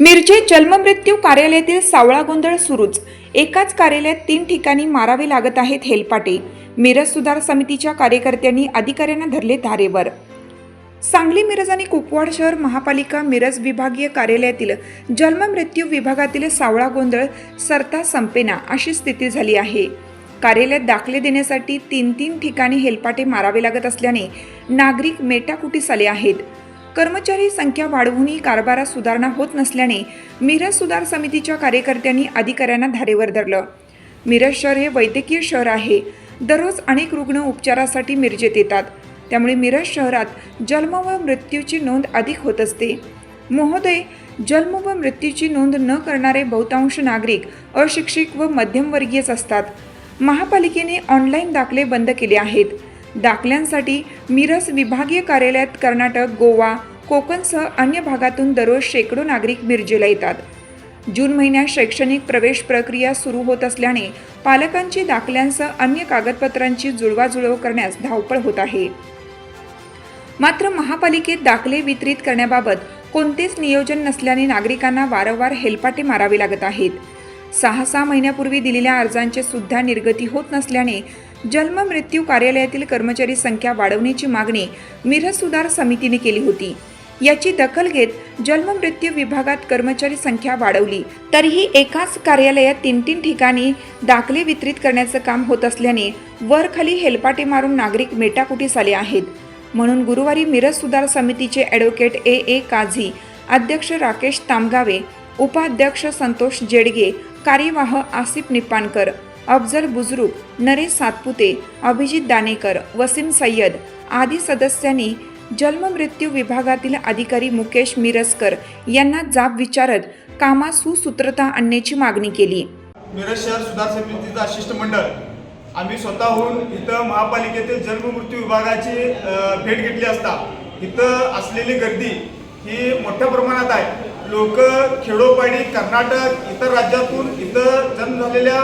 मिरजे जन्ममृत्यू कार्यालयातील सावळा गोंधळ सुरूच. एकाच कार्यालयात तीन ठिकाणी मारावे लागत आहेत हेलपाटे. मिरज सुधार समितीच्या कार्यकर्त्यांनी अधिकाऱ्यांना धरले धारेवर. सांगली मिरज आणि कुपवाड शहर महापालिका मिरज विभागीय कार्यालयातील जन्ममृत्यू विभागातील सावळा गोंधळ सरता संपेना अशी स्थिती झाली आहे. कार्यालयात दाखले देण्यासाठी तीन तीन ठिकाणी हेलपाटे मारावे लागत असल्याने नागरिक मेटाकुटीस आले आहेत. कर्मचारी संख्या वाढवूनही कारभारात सुधारणा होत नसल्याने मिरज सुधार समितीच्या कार्यकर्त्यांनी अधिकाऱ्यांना धारेवर धरलं. मिरज शहर हे वैद्यकीय शहर आहे. दररोज अनेक रुग्ण उपचारासाठी मिरजेत येतात. त्यामुळे मिरज शहरात जन्म व मृत्यूची नोंद अधिक होत असते. महोदय जन्म व मृत्यूची नोंद न करणारे बहुतांश नागरिक अशिक्षित व मध्यमवर्गीयच असतात. महापालिकेने ऑनलाईन दाखले बंद केले आहेत. दाखल्यांसाठी मिरज विभागीय कार्यालयात कर्नाटक गोवा कोकणसह अन्य भागातून दररोज शेकडो नागरिक मिरजेला येतात. जून महिन्यात शैक्षणिक प्रवेश प्रक्रिया सुरू होत असल्याने पालकांची दाखल्यांसह अन्य कागदपत्रांची जुळवाजुळव करण्यास धावपळ होत आहे. मात्र महापालिकेत दाखले वितरित करण्याबाबत कोणतेच नियोजन नसल्याने नागरिकांना वारंवार हेलपाटे मारावे लागत आहेत. सहा सहा महिन्यापूर्वी दिलेल्या अर्जांचे सुद्धा निर्गती होत नसल्याने जन्म मृत्यू कार्यालयातील कर्मचारी संख्या वाढवण्याची मागणी मिरज सुधार समितीने केली होती. याची दखल घेत जन्म मृत्यू विभागात कर्मचारी संख्या वाढवली. तरीही एकाच कार्यालयात तीन तीन ठिकाणी दाखले वितरित करण्याचं काम होत असल्याने वरखाली हेलपाटे मारून नागरिक मेटाकुटीस आले आहेत. म्हणून गुरुवारी मिरज सुधार समितीचे ॲडव्होकेट ए ए काझी अध्यक्ष राकेश तामगावे उपाध्यक्ष संतोष जेडगे कार्यवाह आसिफ निपाणकर अफजल बुजरुक नरेश सातपुते अभिजित दानेकर वसीम सय्यद आदी सदस्यांनी जन्ममृत्यू विभागातील अधिकारी मुकेश मिरजकर यांना जाब विचारत कामात सुसूत्रता आणण्याची मागणी केली. मिरज शहर सुधार समितीचा शिष्टमंडळ आम्ही स्वतःहून इथं महापालिकेतील जन्ममृत्यू विभागाची भेट घेतली असता इथं असलेली गर्दी ही मोठ्या प्रमाणात आहे. लोक खेडोपाडी कर्नाटक इतर राज्यातून इथं जन्म झालेल्या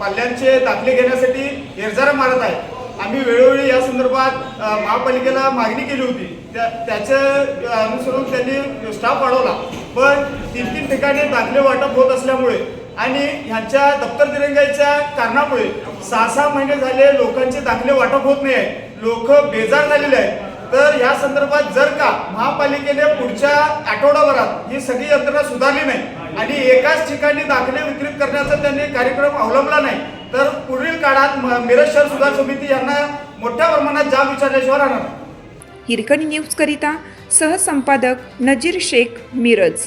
पाल्यांचे दाखले घेण्यासाठी एरजारा मारत आहे आम्ही वेळोवेळी या संदर्भात महापालिकेला मागणी केली होती. त्या त्याचं अनुसरून त्यांनी स्टाफ वाढवला. पण तीन तीन ठिकाणी दाखले वाटप होत असल्यामुळे आणि ह्यांच्या दप्तर दिरंगाईच्या कारणामुळे सहा सहा महिने झाले लोकांचे दाखले वाटप होत नाही आहे लोक बेजार झालेले आहेत. तर या संदर्भात जर का महापालिकेने पुढच्या आठवडाभरात ही सगळी यंत्रणा सुधारली नाही आणि एकाच ठिकाणी दाखले वितरित करण्याचा त्यांनी कार्यक्रम अवलंबला नाही तर पुढील काळात मिरज शहर सुधार समिती यांना मोठ्या प्रमाणात जाब विचारल्याशिवाय राहणार नाही. हिरकणी न्यूजकरिता सहसंपादक नजीर शेख मिरज.